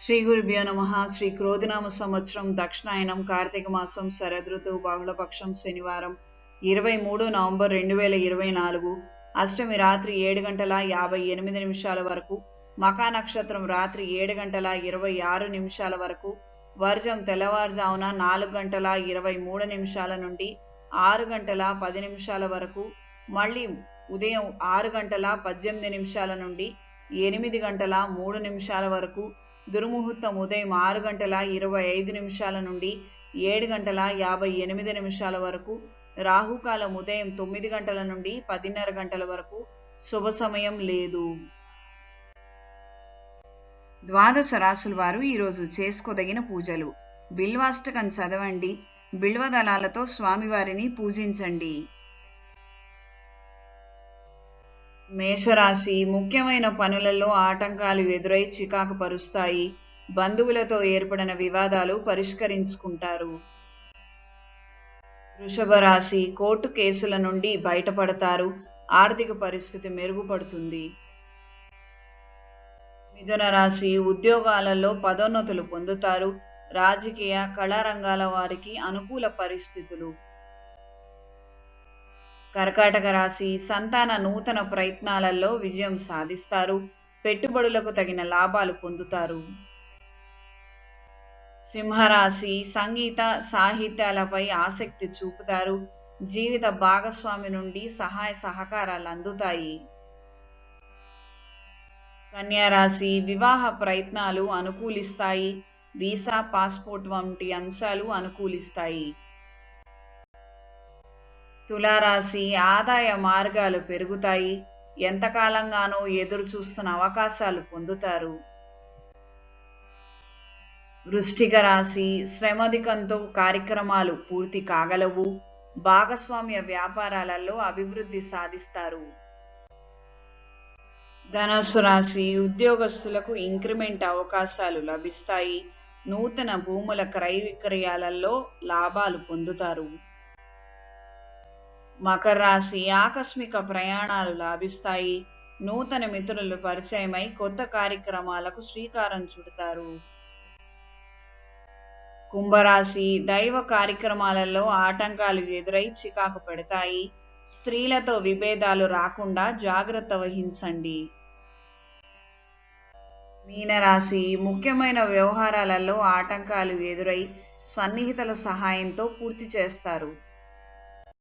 శ్రీ గురుభ్యో నమ. శ్రీ క్రోధినామ సంవత్సరం దక్షిణాయనం కార్తీక మాసం శరదృతువు బహుళపక్షం శనివారం ఇరవై మూడు నవంబర్ రెండు వేల ఇరవై నాలుగు అష్టమి రాత్రి ఏడు గంటల యాభై ఎనిమిది నిమిషాల వరకు మకా నక్షత్రం రాత్రి ఏడు గంటల ఇరవై ఆరు నిమిషాల వరకు వర్జం తెల్లవారుజామున నాలుగు గంటల ఇరవై మూడు నిమిషాల నుండి ఆరు గంటల పది నిమిషాల వరకు మళ్ళీ ఉదయం ఆరు గంటల పద్దెనిమిది నిమిషాల నుండి ఎనిమిది గంటల మూడు నిమిషాల వరకు దుర్ముహూర్తం ఉదయం ఆరు గంటల ఇరవై ఐదు నిమిషాల నుండి ఏడు గంటల యాభై ఎనిమిది నిమిషాల వరకు రాహుకాలం ఉదయం తొమ్మిది గంటల నుండి పదిన్నర గంటల వరకు శుభ సమయం లేదు. ద్వాదశ రాసుల వారు ఈరోజు చేసుకోదగిన పూజలు. బిల్వాష్టకం చదవండి. బిల్వదళాలతో స్వామివారిని పూజించండి. మేషరాశి ముఖ్యమైన పనులలో ఆటంకాలు ఎదురై చికాకు పరుస్తాయి. బంధువులతో ఏర్పడిన వివాదాలు పరిష్కరించుకుంటారు. వృషభ రాశి కోర్టు కేసుల నుండి బయటపడతారు. ఆర్థిక పరిస్థితి మెరుగుపడుతుంది. మిథున రాశి ఉద్యోగాలలో పదోన్నతులు పొందుతారు. రాజకీయ కళారంగాల వారికి అనుకూల పరిస్థితులు. కర్కాటక రాశి సంతాన నూతన ప్రయత్నాలలో విజయం సాధిస్తారు. పెట్టుబడులకు తగిన లాభాలు పొందుతారు. సింహరాశి సంగీత సాహిత్యాలపై ఆసక్తి చూపుతారు. జీవిత భాగస్వామి నుండి సహాయ సహకారాలు అందుతాయి. కన్యారాశి వివాహ ప్రయత్నాలు అనుకూలిస్తాయి. వీసా పాస్పోర్ట్ వంటి అంశాలు అనుకూలిస్తాయి. తులారాశి ఆదాయ మార్గాలు పెరుగుతాయి. ఎంతకాలంగానో ఎదురు చూస్తున్న అవకాశాలు పొందుతారు. వృష్టిక రాశి శ్రమధికంతో కార్యక్రమాలు పూర్తి కాగలవు. భాగస్వామ్య వ్యాపారాలలో అభివృద్ధి సాధిస్తారు. ధనస్సు రాశి ఉద్యోగస్తులకు ఇంక్రిమెంట్ అవకాశాలు లభిస్తాయి. నూతన భూముల క్రయ విక్రయాలలో లాభాలు పొందుతారు. మకర రాశి ఆకస్మిక ప్రయాణాలు లాభిస్తాయి. నూతన మిత్రులు పరిచయమై కొత్త కార్యక్రమాలకు శ్రీకారం చుడతారు. కుంభరాశి దైవ కార్యక్రమాలలో ఆటంకాలు ఎదురై చికాకు పెడతాయి. స్త్రీలతో విభేదాలు రాకుండా జాగ్రత్త వహించండి. మీనరాశి ముఖ్యమైన వ్యవహారాలలో ఆటంకాలు ఎదురై సన్నిహితుల సహాయంతో పూర్తి చేస్తారు.